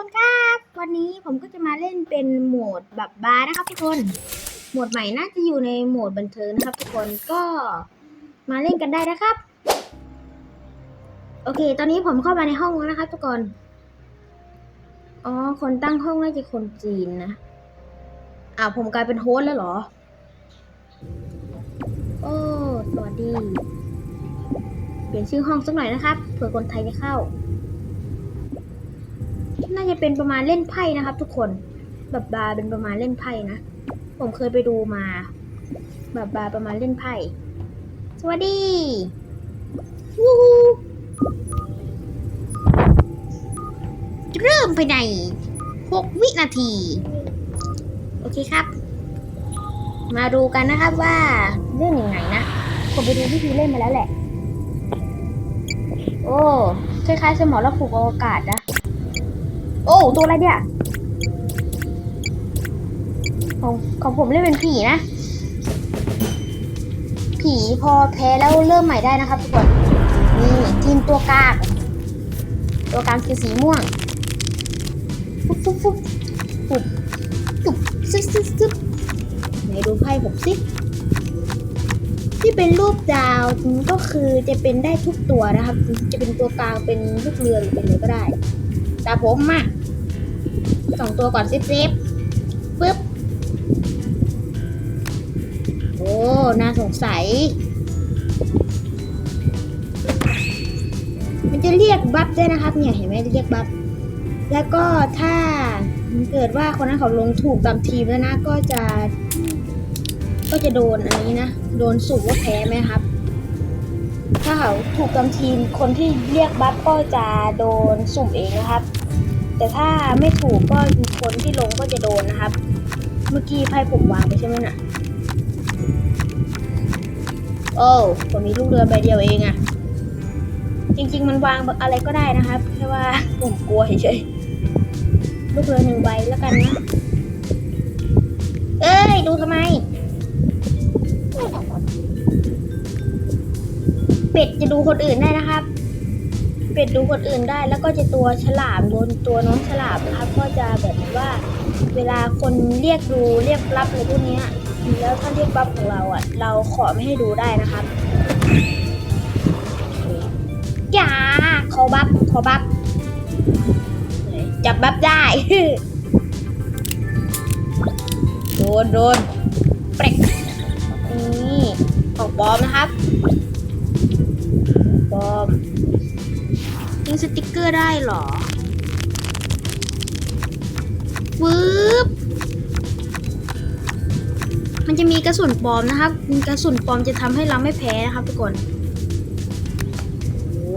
คนครับ วันนี้ผมก็จะมาเล่นเป็นโหมดแบบบาร์นะครับทุกคน โหมดใหม่น่าจะอยู่ในโหมดบันเทิงนะครับ ทุกคนก็มาเล่นกันได้นะครับ โอเค ตอนนี้ผมเข้ามาในห้องแล้วนะครับ ทุกคน อ๋อ คนตั้งห้องน่าจะคนจีนนะอ้าวผมกลายเป็นโฮสแล้วเหรอ โอ้ สวัสดี เปลี่ยนชื่อห้องสักหน่อยนะครับ เผื่อคนไทยจะเข้า น่าจะเป็นประมาณเล่นไพ่นะครับ ทุกคนแบบบาร์เป็นประมาณเล่นไพ่นะ ผมเคยไปดูมาแบบบาร์ประมาณเล่นไพ่ สวัสดีวู้ฮเริ่มไปใน6วินาที โอเคครับ มาดูกันนะครับว่าเล่นยังไงนะ ผมไปดูวิธีเล่นมาแล้วแหละ โอ้คล้ายๆสมอระผูกอวกาศนะ อ้ตัวอะไรเนี่ยของของผมเล่นเป็นผีนะ ผีพอแพ้แล้วเริ่มใหม่ได้นะครับทุกคนนี่ทีมตัวกางตัวกลางคือสีม่วงฟุ๊บฟุ๊บฟุ๊บฟุ๊บจุ๊บซึ๊บซึบซึบไหนดูไพ่ผมสิที่เป็นรูปดาวก็คือจะเป็นได้ทุกตัวนะครับ จะเป็นตัวกลางเป็นลูกเรือหรือเป็นอะไรก็ได้ แต่ผมอะ สองตัวก่อนซิฟซิฟปึ๊บ โอ้ น่าสงสัย มันจะเรียกบัฟด้วยนะครับ เนี่ย เห็นไหมจะเรียกบัฟ แล้วก็ถ้าเกิดว่าคนนั้นเขาลงถูกตามทีมแล้วนะ ก็จะ ก็จะโดนอันนี้นะ โดนสุ่มว่าแพ้ไหมครับ ถ้าเขาถูกตามทีม คนที่เรียกบัฟก็จะโดนสุ่มเองนะครับ แต่ถ้าไม่ถูกก็คนที่ลงก็จะโดนนะครับ เมื่อกี้ไพ่ผมวางไปใช่ไหมน่ะ โอ้ผมมีลูกเรือใบเดียวเองอะจริง ๆ มันวางอะไรก็ได้นะครับแค่ว่าผมกลัวเฉยๆลูกเรือหนึ่งใบแล้วกันนะเอ้ย ดูทำไม เป็ดจะดูคนอื่นได้นะครับ เป็ดดูคนอื่นได้ แล้วก็จะตัวฉลามโดนตัวน้องฉลามนะครับ ก็จะแบบว่าเวลาคนเรียกดูเรียกรับอะไรพวกนี้แล้วถ้านเรียกบัฟของเราอะ เราขอไม่ให้ดูได้นะครับอย่าขอบัฟขอบัฟจับบัฟได้โดนโดนเปรกนี่ของปลอมนะครับ ยิงสติกเกอร์ได้เหรอวืบมันจะมีกระสุนปลอมนะครับ กระสุนปลอมจะทำให้เราไม่แพ้นะครับทุกคน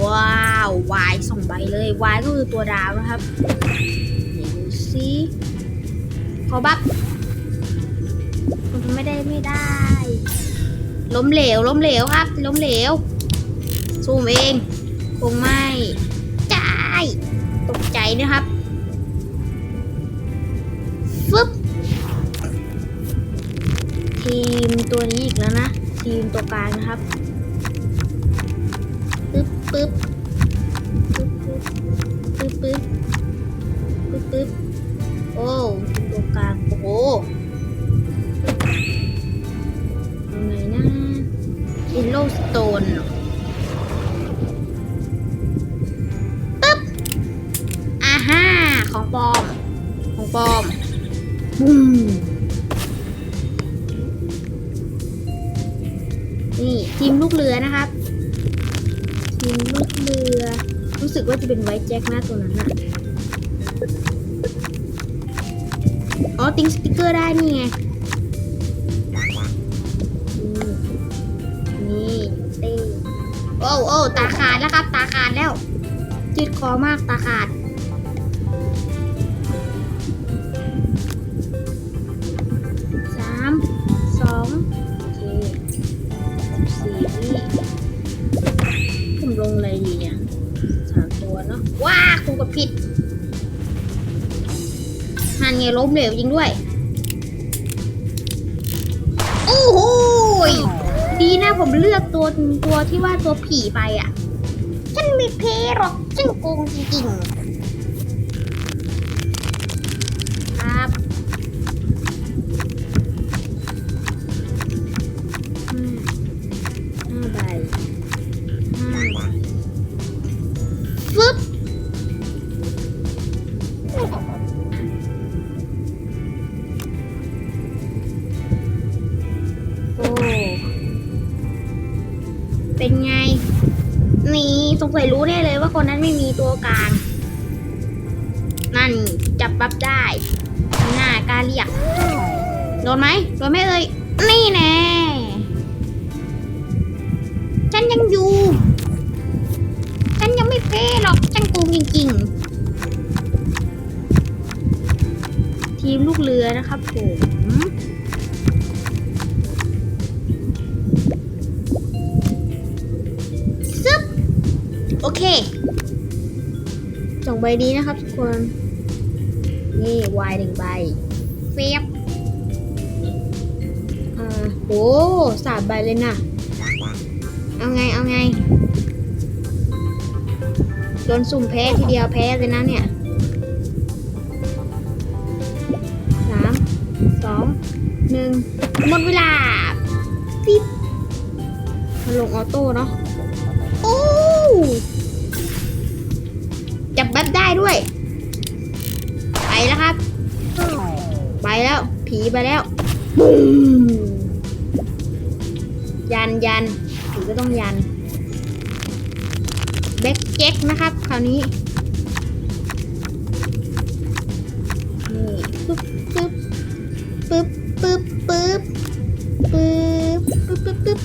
ว้าววายสองใบเลยวายก็คือตัวดาวนะครับไหนดูซิขอบัฟมันไม่ได้ไม่ได้ ล้มเหลวล้มเหลวครับ ล้มเหลวซูมเอง คงไม่ ตกใจนะครับฟึบทีมตัวนี้อีกแล้วนะ ทีมตัวกลางนะครับปึ๊บปึ๊บปึ๊บปึ๊บปึ๊บปึ๊บปึ๊บโอ้ทีมตัวกลางโอ้โหยังไงนะอินโลสโตนเหรอ ของปลอม ของปลอมบุ้มนี่ทีมลูกเรือนะครับ ทีมลูกเรือ รู้สึกว่าจะเป็นไวท์แจ็คนะตัวนั้นน่ะอ๋อติ้งสติกเกอร์ได้นี่ไงนี่เต้โอ้โอ้ตาขาดแล้วครับ ตาขาดแล้ว จิตคอมากตาขาด ลงอะไรดีเนี่ยสามตัวเนาะว้าคงกับผิดหันไงล้มเหลวจริงด้วยโอ้โหดีนะผมเลือกตัวตัวที่ว่าตัวผีไปอะ ฉันไม่เพหรอกฉันโกงจริงๆ เป็นไงมีสงสัยรู้แน่เลยว่าคนนั้นไม่มีตัวกลาง นั่นจับปั๊บได้หน้ากล้าเรียก โดนไหมโดนไหมเอ่ยนี่แน่ฉันยังอยู่ ฉันยังไม่เพ้หรอกฉันโกงจริงๆ ทีมลูกเรือนะครับผม โอเคสองใบนี้นะครับทุกคน นี่วายหนึ่งใบเฟียบอ่าโอ้สามใบเลยนะเอาไง เอาไงโดนสุ่มแพ้ทีเดียวแพ้เลยนะเนี่ยสามสองหนึ่งหมดเวลาปิ๊บมาลงออโต้เนาะโอ้ จับแป๊บได้ด้วย ไปแล้วครับ ไปแล้ว ผีไปแล้วยันยันผีก็ต้องยันแบ็กเจ็คนะครับ คราวนี้ นี่ปึ๊บปึ๊บปึ๊บปึ๊บปึ๊บปึ๊บปึ๊บปึ๊บปึ๊บ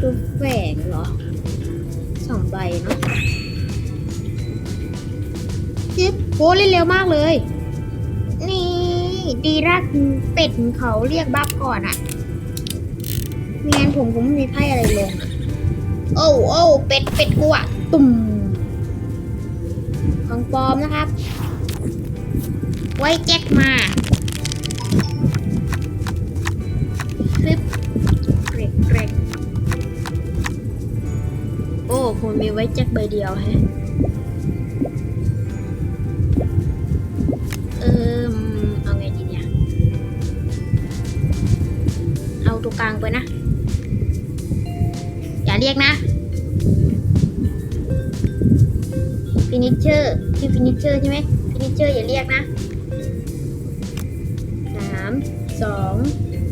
ตัวแฝง โอ้เล่นเร็วมากเลย นี่ ดีรักเป็ดเขาเรียกบัฟก่อนอะไม่งั้นผมผมไม่มีไพ่อะไรลงอะโอ้โอ้เป็ดเป็ดกูอะตุ่มของปลอมนะครับ ไว้แจ็คมาคลิปเกรกเกรกโอ้ผมมีไว้แจ็คใบเดียวแฮะ ตัวกลางไปนะ อย่าเรียกนะฟินิชเชอร์ชื่อฟินิชเชอร์ใช่ไหมฟินิชเชอร์อย่าเรียกนะสามสอง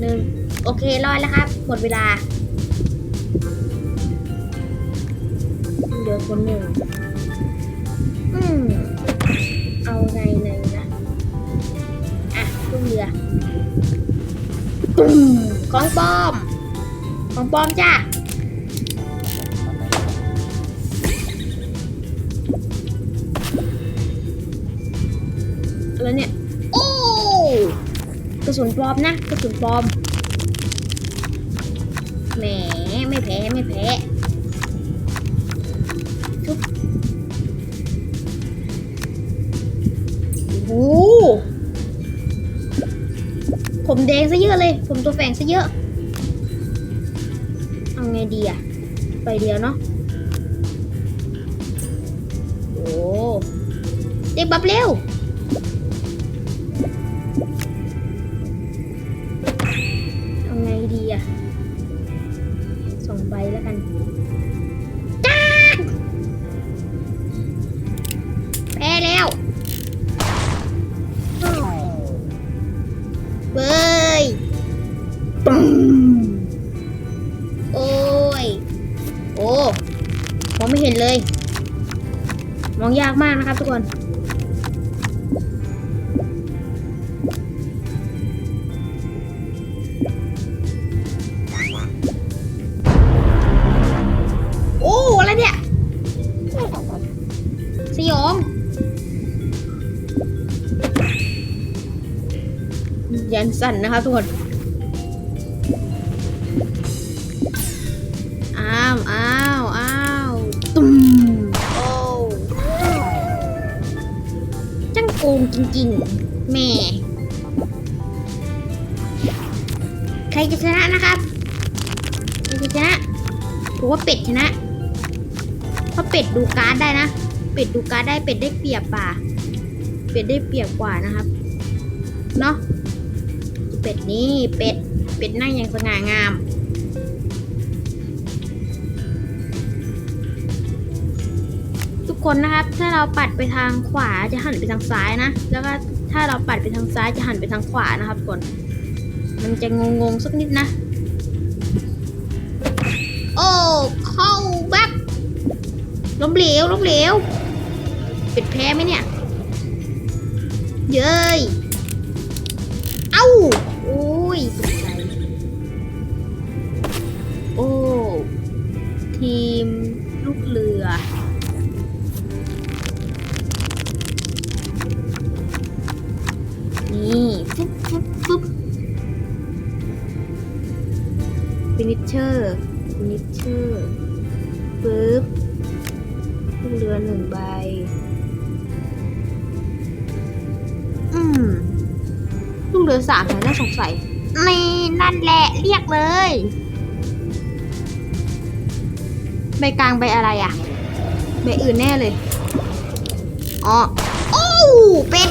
หนึ่งโอเครอดแล้วครับ หมดเวลาเหลือคนหนึ่งอืมเอาไงเลยนะ อะลูกเรือตุ้ม ของปลอม ของปลอมจ้าแล้วเนี่ย โอ้ กระสุนปลอมนะ กระสุนปลอม แหม ไม่แพ้ ไม่แพ้ ผมแดงซะเยอะเลย ผมตัวแฝงซะเยอะ เอาไงดีอะไปเดียวเนาะ โอ้เด็กบับเร็ว เอาไงดีอะสองใบแล้วกันจ้าแพ้แล้ว ปึ้มโอ้ย โอ้มองไม่เห็นเลย มองยากมากนะครับทุกคน โอ้ อะไรเนี่ย สยองยันสั่นนะครับทุกคน จริงๆ แม่ ใครจะชนะนะครับใครจะชนะผมว่าเป็ดชนะ เพราะเป็ดดูการ์ดได้นะ เป็ดดูการ์ดได้เป็ดได้เปรียบป่า เป็ดได้เปรียบกว่านะครับ เนาะ เป็ดนี่เป็ด เป็ดนั่งอย่างสง่างาม คนนะครับ ถ้าเราปัดไปทางขวาจะหันไปทางซ้ายนะ แล้วก็ถ้าเราปัดไปทางซ้ายจะหันไปทางขวานะครับคน มันจะงงๆสักนิดนะ โอ้เข้าแบ็คล้มเหลวล้มเหลวเป็ดแพ้ไหมเนี่ย เย้ย เอ้าโอ้ยตกใจโอ้ทีม นี่ฟึบฟึบฟึบฟินิชเชอร์ฟินิชเชอร์ปึ๊บลูกเรือหนึ่งใบ อืมลูกเรือสามแถวน่าสงสัยนี่นั่นแหละเรียกเลย ใบกลางใบอะไรอะใบอื่นแน่เลย อ๋อ โอ้ เป็ด